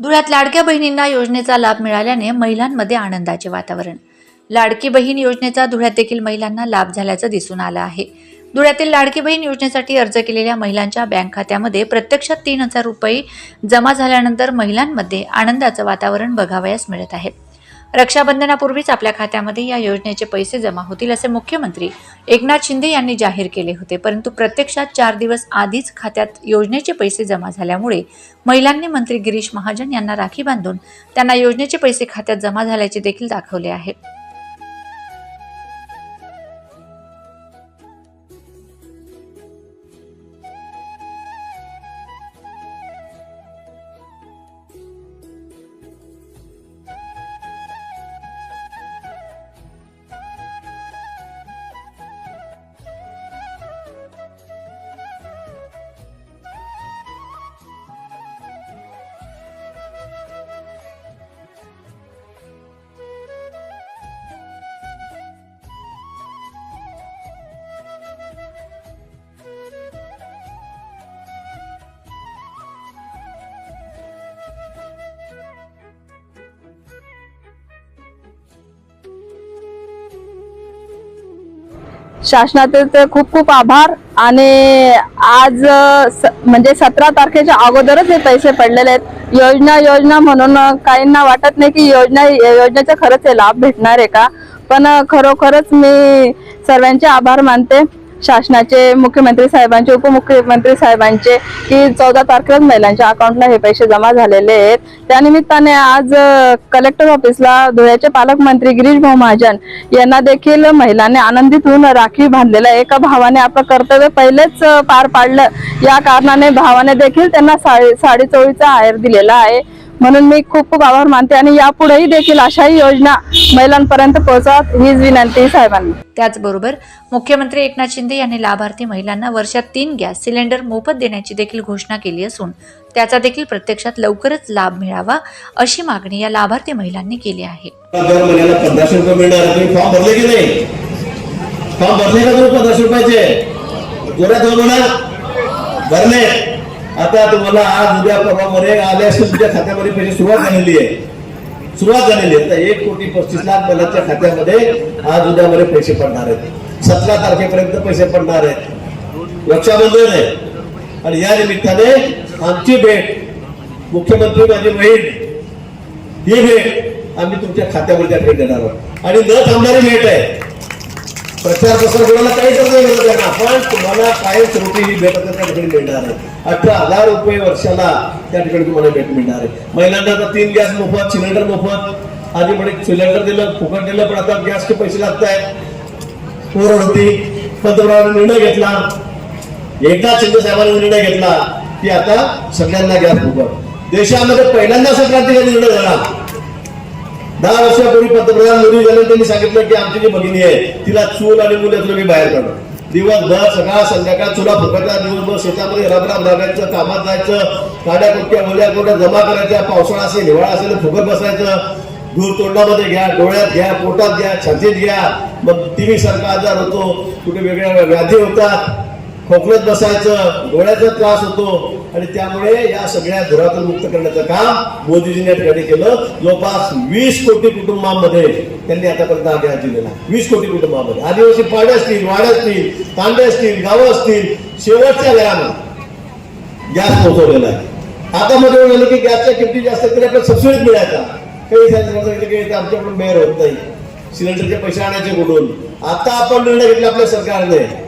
धुळ्यात लाडक्या बहिणींना योजनेचा लाभ मिळाल्याने महिलांमध्ये आनंदाचे वातावरण. लाडकी बहीण योजनेचा धुळ्यात देखील महिलांना लाभ झाल्याचं दिसून आलं आहे. धुळ्यातील लाडकी बहीण योजनेसाठी अर्ज केलेल्या महिलांच्या बँक खात्यामध्ये प्रत्यक्षात तीन हजार रुपये जमा झाल्यानंतर महिलांमध्ये आनंदाचं वातावरण बघावयास मिळत आहे. रक्षाबंधनापूर्वीच आपल्या खात्यामध्ये या योजनेचे पैसे जमा होतील असे मुख्यमंत्री एकनाथ शिंदे यांनी जाहीर केले होते. परंतु प्रत्यक्षात चार दिवस आधीच खात्यात योजनेचे पैसे जमा झाल्यामुळे महिलांनी मंत्री गिरीश महाजन यांना राखी बांधून त्यांना योजनेचे पैसे खात्यात जमा झाल्याचे देखील दाखवले आहे. शासनाचे तर खूप खूप आभार. आणि आज स- म्हणजे सतरा तारखेच्या अगोदरच हे पैसे पडलेले आहेत. योजना योजना म्हणून काहींना वाटत नाही की योजना योजनेचा खरंच हे लाभ भेटणार आहे का? पण खरोखरच मी सर्वांचे आभार मानते. शासनाचे मुख्यमंत्री साहेबांचे उपमुख्यमंत्री साहेबांचे की चौदा तारखेलाच महिलांच्या अकाउंटला हे पैसे जमा झालेले आहेत. त्यानिमित्ताने आज कलेक्टर ऑफिसला धुळ्याचे पालकमंत्री गिरीश भाऊ महाजन यांना देखील महिलांनी आनंदित होऊन राखी बांधलेलं आहे. एका भावाने आपलं कर्तव्य पहिलेच पार पाडलं. या कारणाने भावाने देखील त्यांना साडी साडी चोळीचा आहेर दिलेला आहे. म्हणून मी खूप खूप आभार मानते आणि यापुढेही देखील अशाही योजना महिलांपर्यंत पोहोचवत हीच विनंती साहेबांनी. त्याचबरोबर मुख्यमंत्री एकनाथ शिंदे यांनी लाभार्थी महिलांना वर्षात तीन गॅस सिलेंडर मोफत देण्याची देखील घोषणा केली असून त्याचा देखील प्रत्यक्षात लवकरच लाभ मिळावा अशी मागणी या लाभार्थी महिलांनी केली आहे. दर महिन्याला पंधराशे रुपये मिळणार तुम्ही फॉर्म भरले की नाही? फॉर्म भरले का तुम्ही पंधराशे रुपयाचे? जोरात भरले आता तुम्हाला आज उद्या परवामध्ये आल्या असून तुमच्या खात्यामध्ये पैसे सुरुवात झालेली आहे. सुरुवात झालेली आहे. आता एक कोटी पस्तीस लाख महिलांच्या खात्यामध्ये आज उद्यामध्ये पैसे पडणार आहेत. सतरा तारखेपर्यंत पैसे पडणार आहेत. रक्षाबंधन आहे. आणि या निमित्ताने आमची भेट मुख्यमंत्री माझी बहीण ही भेट आम्ही तुमच्या खात्यावर त्या भेट देणार आहोत. आणि न थांबणारी भेट आहे. प्रचार प्रसार कोणाला काही करता नाही नाही आपण तुम्हाला कायच स्वरूपी ही भेट त्या ठिकाणी मिळणार आहे अठरा हजार रुपये वर्षाला त्या ठिकाणी तुम्हाला भेट मिळणार आहे. महिलांना आता तीन गॅस मोफत सिलेंडर मोफत. आधी म्हणे सिलेंडर दिलं फुकट दिलं पण आता गॅसचे पैसे लागत आहेत पोरड होती पंतप्रधानांनी निर्णय घेतला. एकदा शिंदे साहेबांनी निर्णय घेतला की आता सगळ्यांना गॅस फुकट देशामध्ये पहिल्यांदा संक्रांतीचा निर्णय झाला. दहा वर्षापूर्वी पंतप्रधान मोदी झाले त्यांनी सांगितलं की आमची जी भगिनी आहे तिला चूल आणि मुलं मी बाहेर काढू. दिवसभर सकाळ संध्याकाळ चुला फुकटा दिवसभर शेतामध्ये राबराब लागायचं कामात जायचं काड्या कुटक्या ओल्या कुठल्या जमा करायच्या पावसाळा असेल हिवाळा असेल तर फुकट बसायचं. दूर तोंडामध्ये घ्या डोळ्यात घ्या पोटात घ्या छातीत घ्या. मग टीव्ही सारखा आजार होतो कुठे वेगळ्या व्याधी होतात. खोकलत बसायचं डोळ्याचा त्रास होतो. आणि त्यामुळे या सगळ्या धुरातून मुक्त करण्याचं काम मोदीजीने या ठिकाणी केलं? जवळपास वीस कोटी कुटुंबांमध्ये त्यांनी आतापर्यंत हा दिलेला. वीस कोटी कुटुंबांमध्ये. आदिवासी पाडे असतील वाड्या असतील तांडे असतील गावं असतील शेवटच्या घरामध्ये गॅस पोहोचवलेला आहे. आता मध्ये झालं की गॅसच्या किमती जास्त तरी आपल्याला सबसिडीत मिळायचा. काही सांगितलं की आमच्याकडून मेयर होत नाही. सिलेंडरचे पैसे आणायचे कुठून? आता आपण निर्णय घेतला आपल्या सरकारने.